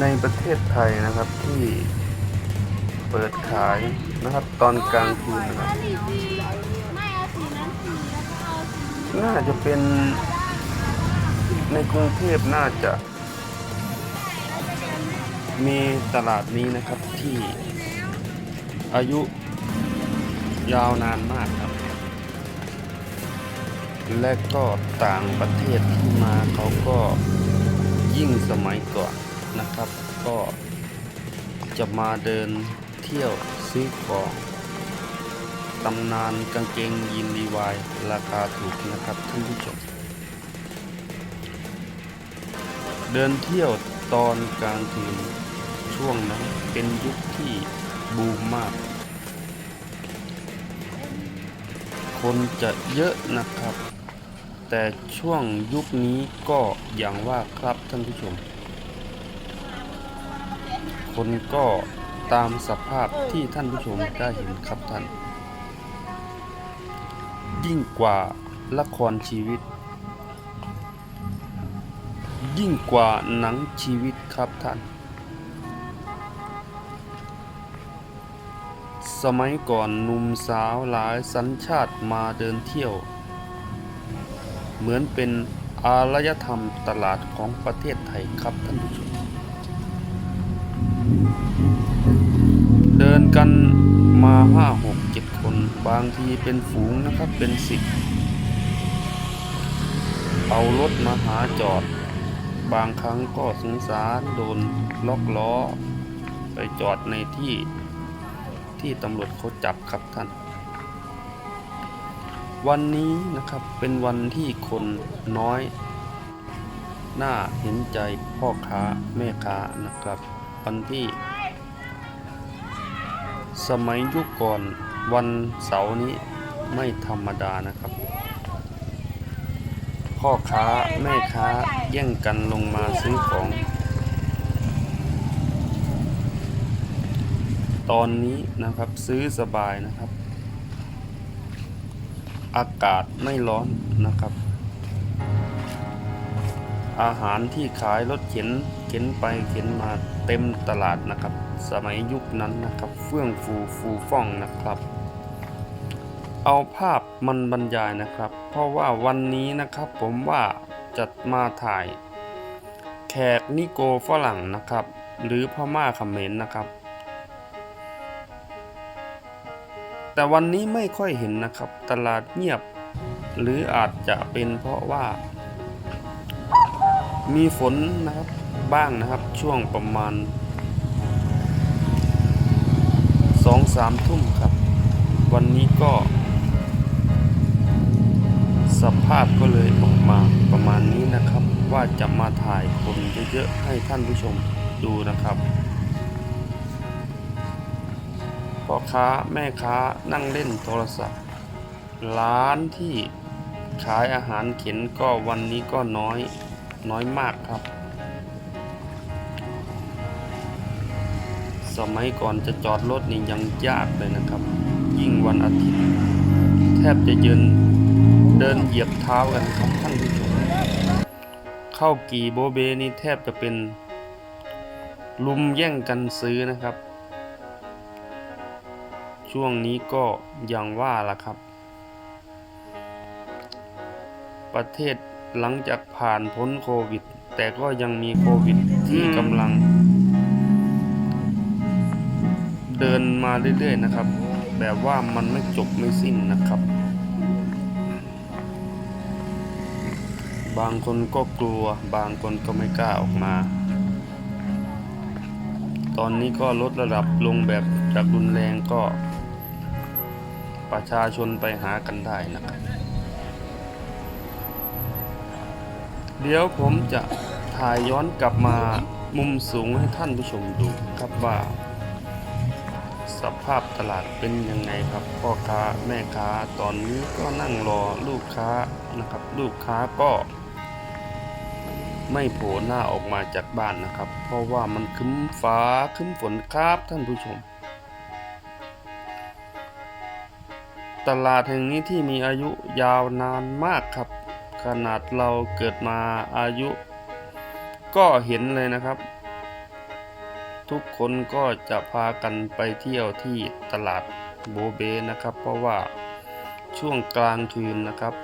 ในประเทศไทยนะครับที่เปิดขายนะครับตอนกลางคืนนะครับน่าจะเป็นในกรุงเทพน่าจะมีตลาดนี้นะครับที่อายุยาวนานมากครับ และก็ต่างประเทศที่มาเขาก็ยิ่งสมัยก่อน นะครับ ก็จะมาเดินเที่ยวซื้อของตำนานกางเกงยีนรีวายราคาถูกนะครับท่านผู้ชมเดินเที่ยวตอนกลางคืนช่วงนั้นเป็นยุคที่บูมมาก คนจะเยอะนะครับ แต่ช่วงยุคนี้ก็อย่างว่าครับท่านผู้ชม คนก็ตามสภาพที่ท่านผู้ชมได้เห็นครับท่าน ยิ่งกว่าละครชีวิต ยิ่งกว่าหนังชีวิตครับท่าน สมัยก่อนหนุ่มสาวหลายสัญชาติมาเดินเที่ยว เหมือนเป็นอารยธรรมตลาดของประเทศไทยครับท่านผู้ชม เดินกันมาห้าหกเจ็ดคนบางทีเป็นฝูงนะครับเป็นสิบเอารถมาหาจอด บางครั้งก็สงสารโดนล็อกล้อ ไปจอดในที่ที่ตำรวจเขาจับครับท่าน วันนี้นะครับเป็นวันที่คนน้อย น่าเห็นใจพ่อค้าแม่ค้านะครับ วันที่ สมัยยุคก่อนวันเสาร์นี้ไม่ธรรมดานะครับ พ่อค้าแม่ค้าแย่งกันลงมาซื้อของ ตอนนี้นะครับซื้อสบายนะครับ อากาศไม่ร้อนนะครับ อาหารที่ขายรถเข็นเข็นไปเข็นมาเต็มตลาดนะครับ สมัยยุคนั้นนะครับเฟื่องฟูฟูฟ่องนะครับ เอาภาพมันบรรยายนะครับ เพราะว่าวันนี้นะครับผมว่าจะมาถ่าย แขกนิโกฝรั่งนะครับ หรือพม่าเขมรนะครับ แต่วันนี้ไม่ค่อยเห็นนะครับ ตลาดเงียบ หรืออาจจะเป็นเพราะว่า มีฝนนะครับบ้างนะครับช่วงประมาณ สองสามทุ่มครับ วันนี้ก็ สภาพก็เลยออกมาประมาณนี้นะครับ ว่าจะมาถ่ายคนเยอะๆให้ท่านผู้ชมดูนะครับพ่อค้าแม่ค้านั่งเล่นโทรศัพท์ ร้านที่ขายอาหารเข็นก็วันนี้ก็น้อยน้อยมากครับ สมัยก่อนจะจอดรถนี่ยังยากเลยนะครับ ยิ่งวันอาทิตย์ แทบจะยืนเดินเหยียบเท้ากันครับท่านผู้ชมเข้ากี่โบเบนี่แทบจะเป็น ลุมแย่งกันซื้อนะครับ ช่วงนี้ก็อย่างว่าล่ะครับ ประเทศหลังจากผ่านพ้นโควิด แต่ก็ยังมีโควิดที่กำลัง เดินมาเรื่อยๆนะครับ แบบว่ามันไม่จบไม่สิ้นนะครับ บางคนก็กลัว บางคนก็ไม่กล้าออกมา ตอนนี้ก็ลดระดับลงแบบจากรุนแรงก็ ประชาชนไปหากันได้นะครับ เดี๋ยวผมจะถ่ายย้อนกลับมามุมสูงให้ท่านผู้ชมดูครับว่า สภาพตลาดเป็นยังไงครับพ่อค้าแม่ค้าตอนนี้ก็นั่งรอลูกค้านะครับ ลูกค้าก็ไม่โผล่หน้าออกมาจากบ้านนะครับ เพราะว่ามันคึ้มฟ้าคึ้มฝนครับท่านผู้ชม ตลาดแห่งนี้ที่มีอายุยาวนานมากครับ ขนาดเราเกิดมาอายุ ก็เห็นเลยนะครับ ทุกคนก็จะพากันไปเที่ยวที่ตลาดโบเบนะครับ เพราะว่าช่วงกลางคืนนะครับ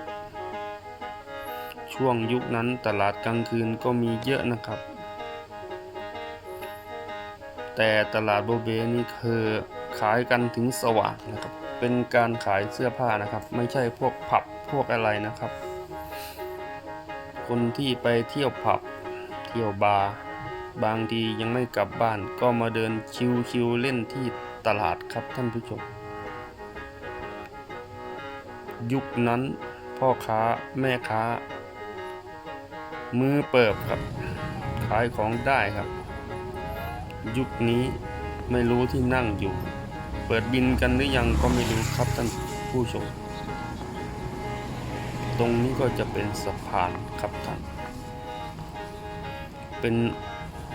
ช่วงยุคนั้นตลาดกลางคืนก็มีเยอะนะครับ แต่ตลาดโบเบนี่คือขายกันถึงสว่างนะครับ เป็นการขายเสื้อผ้านะครับ ไม่ใช่พวกผับพวกอะไรนะครับ คนที่ไปเที่ยวผับเที่ยวบาร์ บางทียังไม่กลับบ้านก็มาเดินชิวๆเล่นที่ตลาดครับท่านผู้ชม ยุคนั้นพ่อค้าแม่ค้า มือเปิบครับ ขายของได้ครับ ยุคนี้ไม่รู้ที่นั่งอยู่ เปิดบินกันหรือยังก็ไม่รู้ครับท่านผู้ชม ตรงนี้ก็จะเป็นสะพานครับท่านเป็น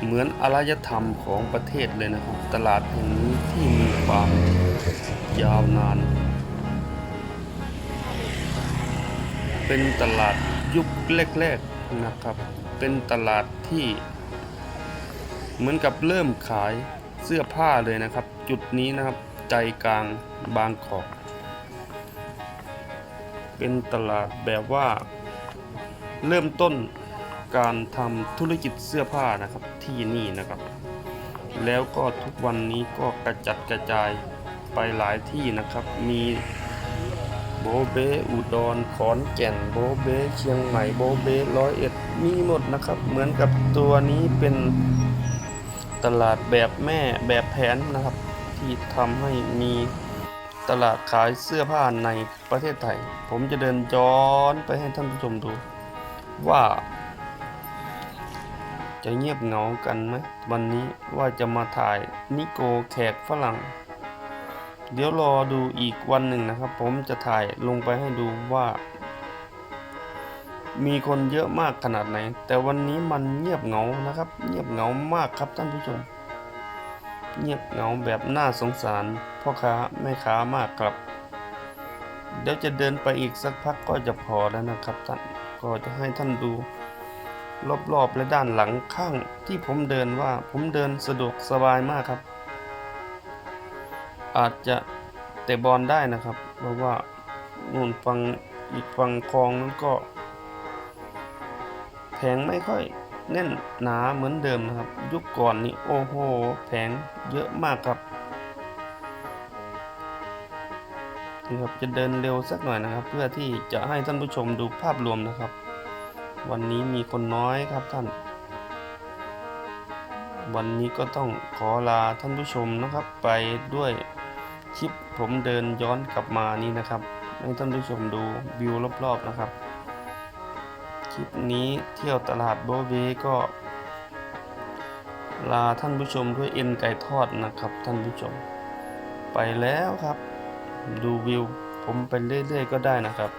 เหมือนอารยธรรมของประเทศเลยนะครับ ตลาดแห่งนี้ที่มีความยาวนาน เป็นตลาดยุคแรกๆนะครับ เป็นตลาดที่ เหมือนกับเริ่มขายเสื้อผ้าเลยนะครับ จุดนี้นะครับใจกลางบางกอกเป็นตลาดแบบว่าเริ่มต้น การทำธุรกิจเสื้อผ้านะครับที่นี่นะครับ แล้วก็ทุกวันนี้ก็กระจัดกระจายไปหลายที่นะครับ มีโบเบอุดรขอนแก่นโบเบเชียงใหม่โบเบร้อยเอ็ดมีหมดนะครับ เหมือนกับตัวนี้เป็นตลาดแบบแม่แบบแผนนะครับ ที่ทำให้มีตลาดขายเสื้อผ้าในประเทศไทย ผมจะเดินย้อนไปให้ท่านผู้ชมดูว่า จะเงียบเหงากันไหมวันนี้ว่าจะมาถ่ายนิโกแขกฝรั่ง เดี๋ยวรอดูอีกวันหนึ่งนะครับ ผมจะถ่ายลงไปให้ดูว่า มีคนเยอะมากขนาดไหน แต่วันนี้มันเงียบเหงานะครับ เงียบเหงามากครับท่านผู้ชม เงียบเหงาแบบน่าสงสารพ่อค้าแม่ค้ามากครับ เดี๋ยวจะเดินไปอีกสักพักก็จะพอแล้วนะครับท่านก็จะให้ท่านดู รอบๆและด้านหลังข้างที่ผมเดินว่าผมเดินสะดวกสบายมากครับ อาจจะเตะบอลได้นะครับ เพราะว่านู่นฝั่งอีกฝั่งคลองนั้นก็ แผงไม่ค่อยแน่นหนาเหมือนเดิมนะครับ ยุคก่อนนี่โอ้โห แผงเยอะมากครับนี่ครับจะเดินเร็วสักหน่อยนะครับ เพื่อที่จะให้ท่านผู้ชมดูภาพรวมนะครับ วันนี้มีคนน้อยครับท่าน วันนี้ก็ต้องขอลาท่านผู้ชมนะครับ ไปด้วยคลิปผมเดินย้อนกลับมานี้นะครับ ให้ท่านผู้ชมดูวิวรอบๆนะครับ คลิปนี้เที่ยวตลาดโบเบก็ ลาท่านผู้ชมด้วยเอ็นไก่ทอดนะครับ ท่านผู้ชม ไปแล้วครับ ดูวิวผมไปเรื่อยๆก็ได้นะครับ